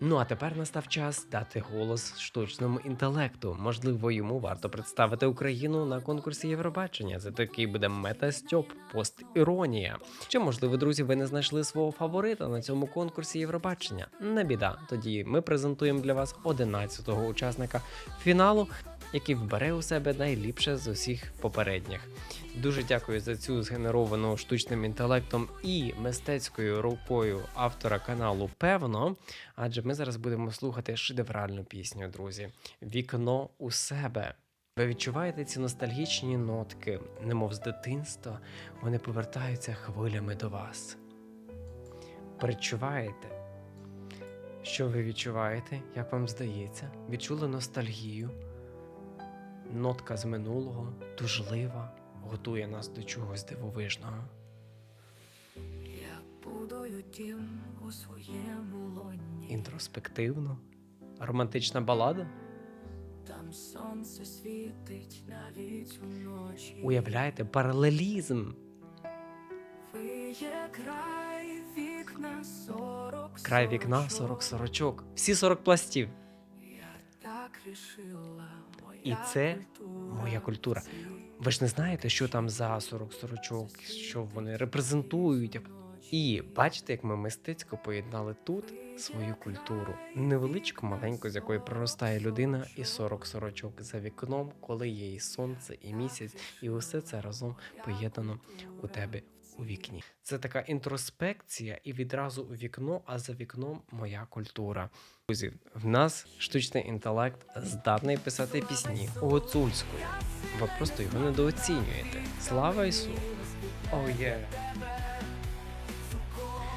Ну а тепер настав час дати голос штучному інтелекту. Можливо, йому варто представити Україну на конкурсі Євробачення. Це такий буде мета-стьоп, пост-іронія. Чи можливо, друзі, ви не знайшли свого фаворита на цьому конкурсі Євробачення? Не біда. Тоді ми презентуємо для вас 11-го учасника фіналу, який вбере у себе найліпше з усіх попередніх. Дуже дякую за цю згенеровану штучним інтелектом і мистецькою рукою автора каналу. Певно, адже ми зараз будемо слухати шедевральну пісню, друзі. Вікно у себе. Ви відчуваєте ці ностальгічні нотки, немов з дитинства, вони повертаються хвилями до вас. Перечуваєте? Що ви відчуваєте? Як вам здається? Відчули ностальгію? Нотка з минулого, тужлива, готує нас до чогось дивовижного. Я будую дім у своєму лоні, Інтроспективно, романтична балада. там сонце світить навіть уночі. Уявляєте, паралелізм. Ви є край вікна сорок. Край вікна 40 сорочок. Всі 40 пластів. Я так рішила, І це моя культура. Ви ж не знаєте, що там за 40 сорочок, що вони репрезентують. І бачите, як ми мистецько поєднали тут свою культуру. Невеличку, маленьку, з якої проростає людина, і 40 сорочок за вікном, коли є і сонце, і місяць, і усе це разом поєднано у тебе у вікні. Це така інтроспекція, і відразу у вікно, а за вікном моя культура. Друзі, в нас штучний інтелект здатний писати пісні гуцульською. Ви просто його недооцінюєте. Слава Ісу! О, є!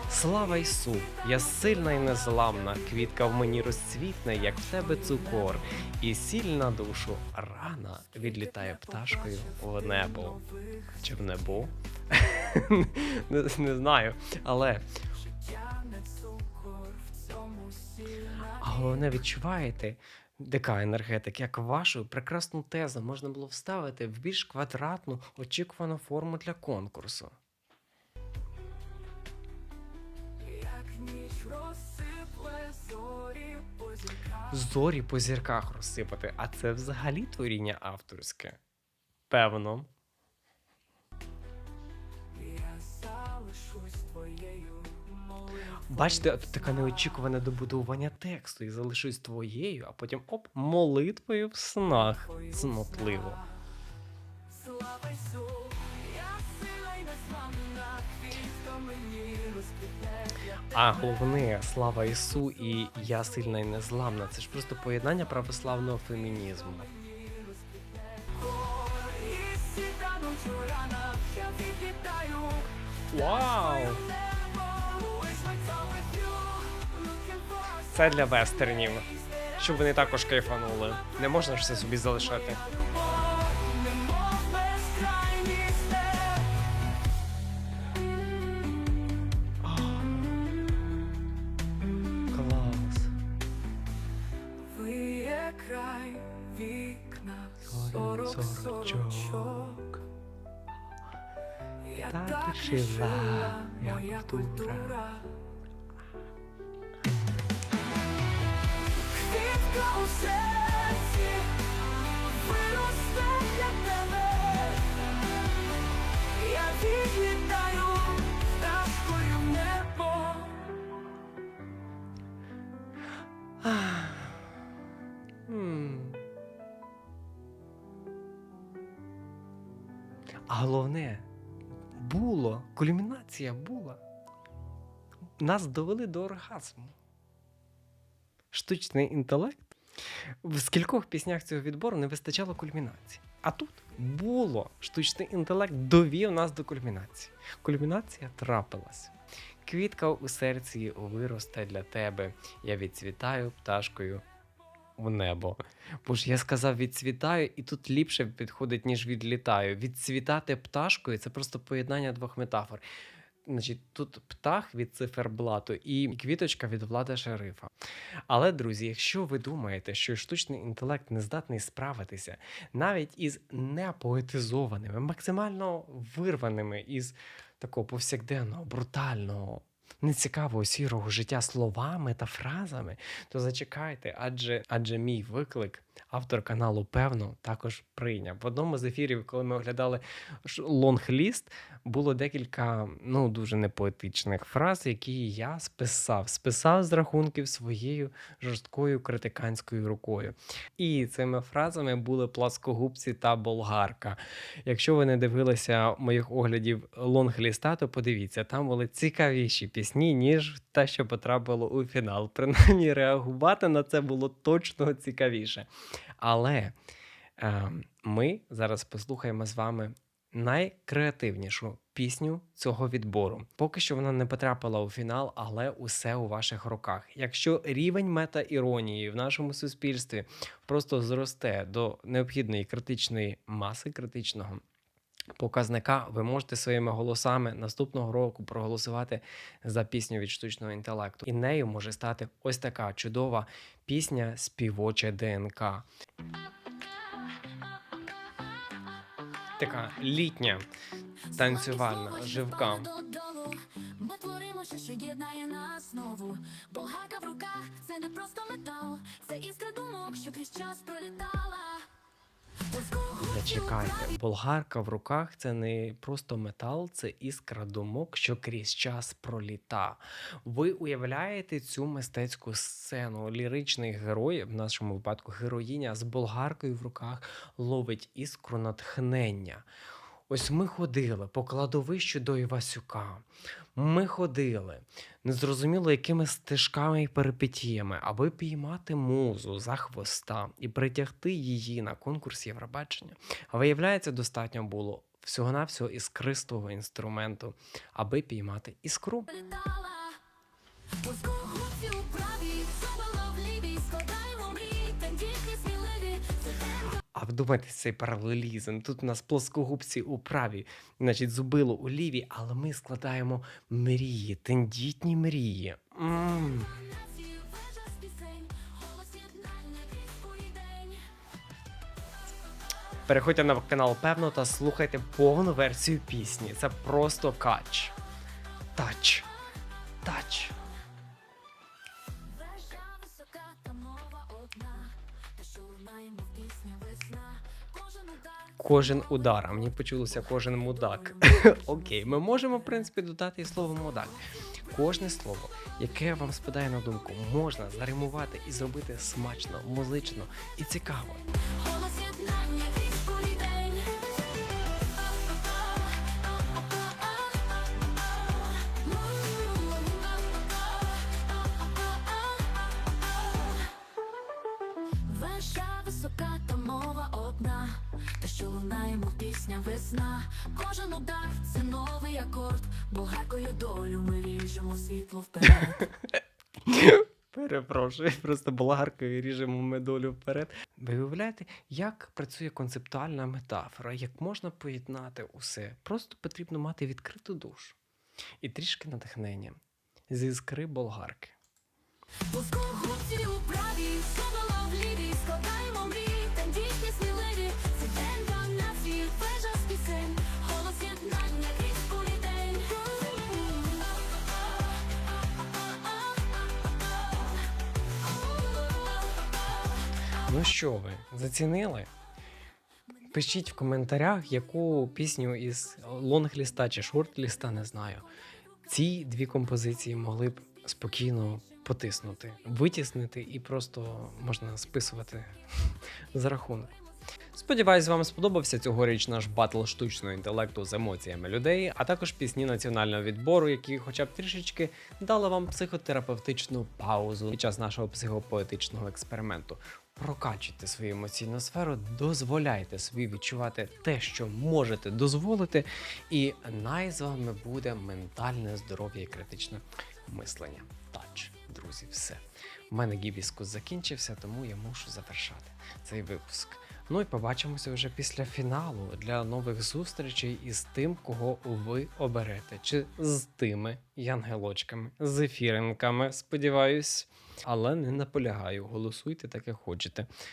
Слава Ісу! Я сильна і незламна, квітка в мені розцвітне, як в тебе цукор, і сіль на душу рана відлітає пташкою в небо. Чи в небо? Не, не знаю. Але. А головне, відчуваєте, яка енергетика, як вашу прекрасну тезу можна було вставити в більш квадратну очікувану форму для конкурсу. Зорі по зірках розсипати, а це взагалі творіння авторське. Певно. Бачите, тут таке неочікуване добудовування тексту і залишусь твоєю, а потім оп, молитвою в снах. Цнотливо. А головне, слава Ісу і я сильна і незламна. Це ж просто поєднання православного фемінізму. Вау! Небо, Це для вестернів, щоб вони також кайфанули. Не можна ж все собі залишати. край вікна, Сорок сорок І жила у серці виросте для тебе. Я відлітаю пташкою в небо. А головне, було, кульмінація була. Нас довели до оргазму. Штучний інтелект. В скількох піснях цього відбору не вистачало кульмінації. А тут було штучний інтелект довів нас до кульмінації. Кульмінація трапилась. Квітка у серці виросте для тебе. Я відцвітаю пташкою в небо. Бо ж я сказав відцвітаю, і тут ліпше підходить, ніж відлітаю. Відцвітати пташкою це просто поєднання двох метафор. Значить, тут птах від циферблату і квіточка від влада шерифа. Але, друзі, якщо ви думаєте, що штучний інтелект не здатний справитися навіть із непоетизованими, максимально вирваними із такого повсякденного, брутального не цікаво сірого життя словами та фразами, то зачекайте, адже адже мій виклик. Автор каналу, певно, також прийняв. В одному з ефірів, коли ми оглядали лонг-ліст, було декілька ну дуже непоетичних фраз, які я списав. Списав з рахунків своєю жорсткою критиканською рукою. І цими фразами були пласкогубці та болгарка. Якщо ви не дивилися моїх оглядів лонг-ліста, то подивіться, там були цікавіші пісні, ніж те, що потрапило у фінал. Принаймні, реагувати на це було точно цікавіше. Але е, ми зараз послухаємо з вами найкреативнішу пісню цього відбору. Поки що вона не потрапила у фінал, але усе у ваших руках. Якщо рівень мета-іронії в нашому суспільстві просто зросте до необхідної критичної маси критичного. Показника ви можете своїми голосами наступного року проголосувати за пісню від штучного інтелекту, і нею може стати ось така чудова пісня Співоче ДНК. Така літня танцювальна живка. Ми творимо що єднає нас знову. Болгарка в руках це не просто метал, це іскра думок, що крізь час пролітала. Зачекайте, болгарка в руках це не просто метал, це іскра думок, що крізь час проліта. Ви уявляєте цю мистецьку сцену? Ліричний герой, в нашому випадку героїня, з болгаркою в руках ловить іскру натхнення. Ось ми ходили по кладовищу до Івасюка. Ми ходили незрозуміло якими стежками і перипетіями, аби піймати музу за хвоста і притягти її на конкурс Євробачення. А виявляється, достатньо було всього-навсього іскристого інструменту, аби піймати іскру. Вдумайтесь цей паралелізм. Тут у нас плоскогубці у правій, значить, зубило у лівій, але ми складаємо мрії, тендітні мрії. м бурій день. Переходьте на канал Певно та слухайте повну версію пісні. Це просто кач. Тач. Тач. Кожен удар, а мені почулося кожен мудак. Окей, ми можемо, в принципі, додати і слово мудак. Кожне слово, яке вам спадає на думку, можна заримувати і зробити смачно, музично і цікаво. Пісня весна. Кожен удар це новий акорд, болгаркою долю ми ріжемо світло вперед. Перепрошую, просто болгаркою ріжемо медолю вперед. Ви уявляєте, як працює концептуальна метафора, як можна поєднати усе? Просто потрібно мати відкриту душу і трішки натхнення з іскри болгарки. Ну що ви, зацінили? Пишіть в коментарях, яку пісню із лонг-ліста чи шорт-ліста, не знаю. Ці дві композиції могли б спокійно потиснути, витіснити і просто можна списувати з рахунку. Сподіваюсь, вам сподобався цьогоріч наш батл штучного інтелекту з емоціями людей, а також пісні національного відбору, які хоча б трішечки дали вам психотерапевтичну паузу під час нашого психопоетичного експерименту. Прокачуйте свою емоційну сферу, дозволяйте собі відчувати те, що можете дозволити, і най з вами буде ментальне здоров'я і критичне мислення. Тач, друзі, все. У мене гібіскус закінчився, тому я мушу завершати цей випуск. Ну і побачимося вже після фіналу для нових зустрічей із тим, кого ви оберете, чи з тими янгелочками, з ефіринками, сподіваюсь. Але не наполягаю, голосуйте так, як хочете.